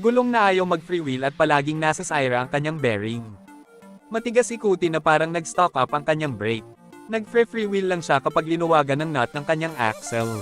Gulong na ayaw mag-freewheel at palaging nasa Syra ang kanyang bearing. Matigas ikuti na parang nag-stock up ang kanyang brake. Nag-freewheel lang siya kapag linuwagan ng nut ng kanyang axle.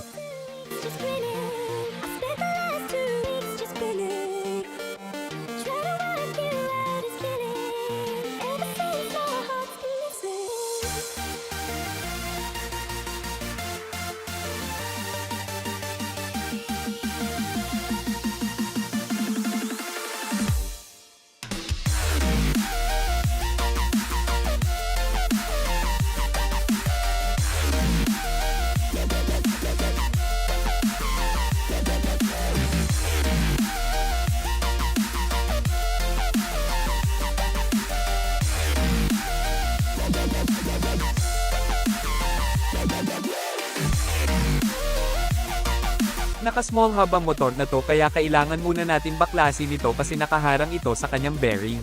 Naka-small hub ang motor na to kaya kailangan muna natin baklasin ito kasi nakaharang ito sa kanyang bearing.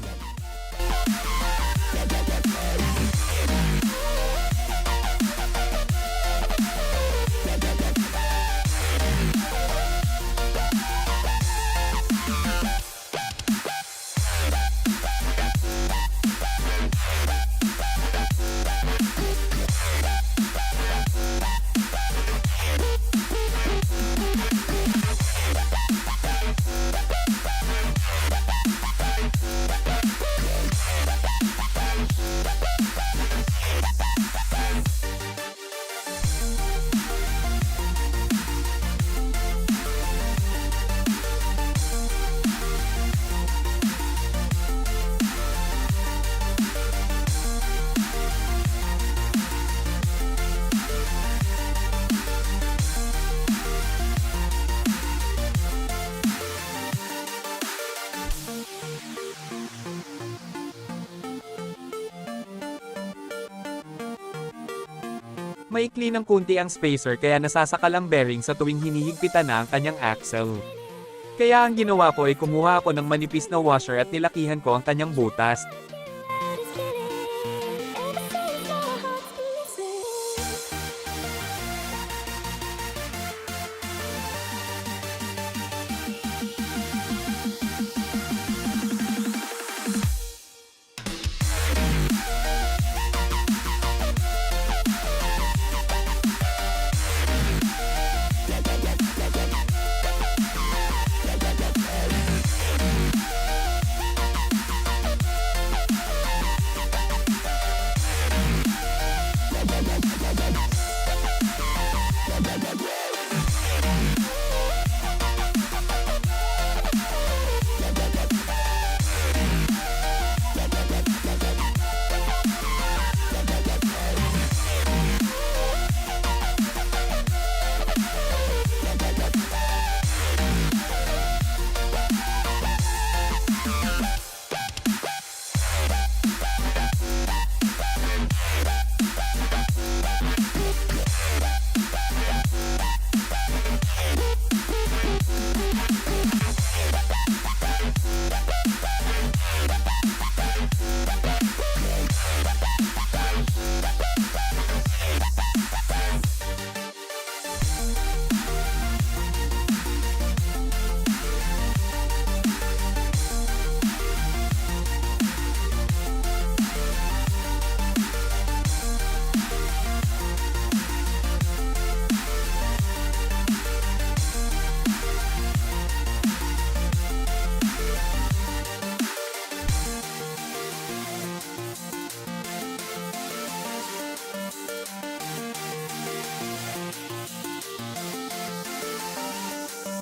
Maikli ng kunti ang spacer kaya nasasakal ang bearing sa tuwing hinihigpitan na ang kanyang axle. Kaya ang ginawa ko ay kumuha ako ng manipis na washer at nilakihan ko ang kanyang butas.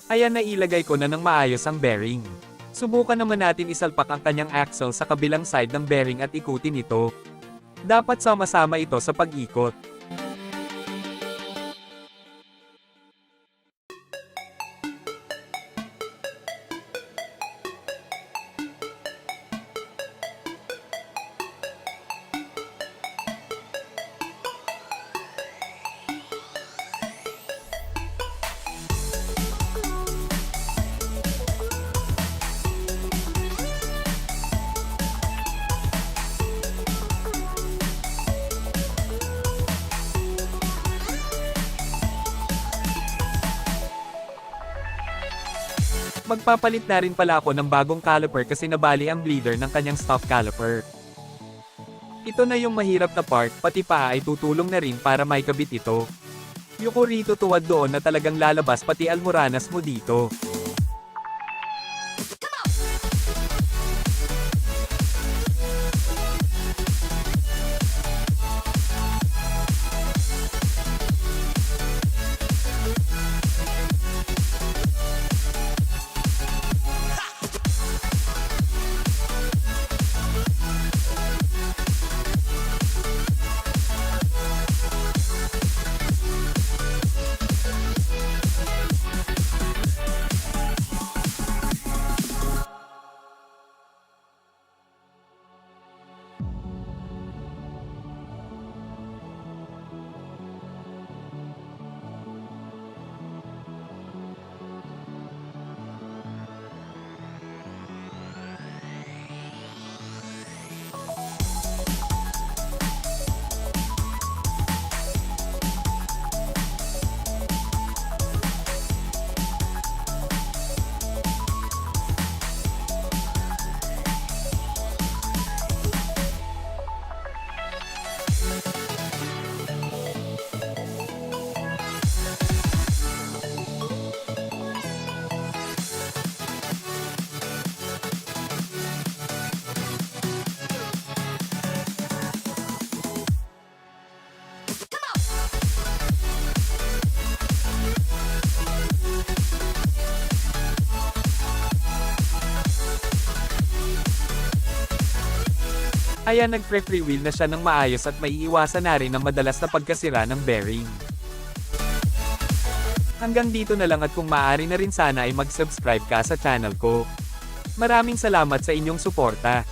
Ayan na ilagay ko na ng maayos ang bearing. Subukan naman natin isalpak ang kanyang axle sa kabilang side ng bearing at ikutin ito. Dapat sama-sama ito sa pag-ikot. Magpapalit na rin pala ako ng bagong caliper kasi nabali ang bleeder ng kanyang stop caliper. Ito na yung mahirap na part, pati paa ay tutulong na rin para may kabit ito. Yuko rito tuwad doon na talagang lalabas pati almoranas mo dito. Kaya nag-free wheel na siya ng maayos at maiiwasan na rin ang madalas na pagkasira ng bearing. Hanggang dito na lang at kung maaari na rin sana ay mag-subscribe ka sa channel ko. Maraming salamat sa inyong suporta.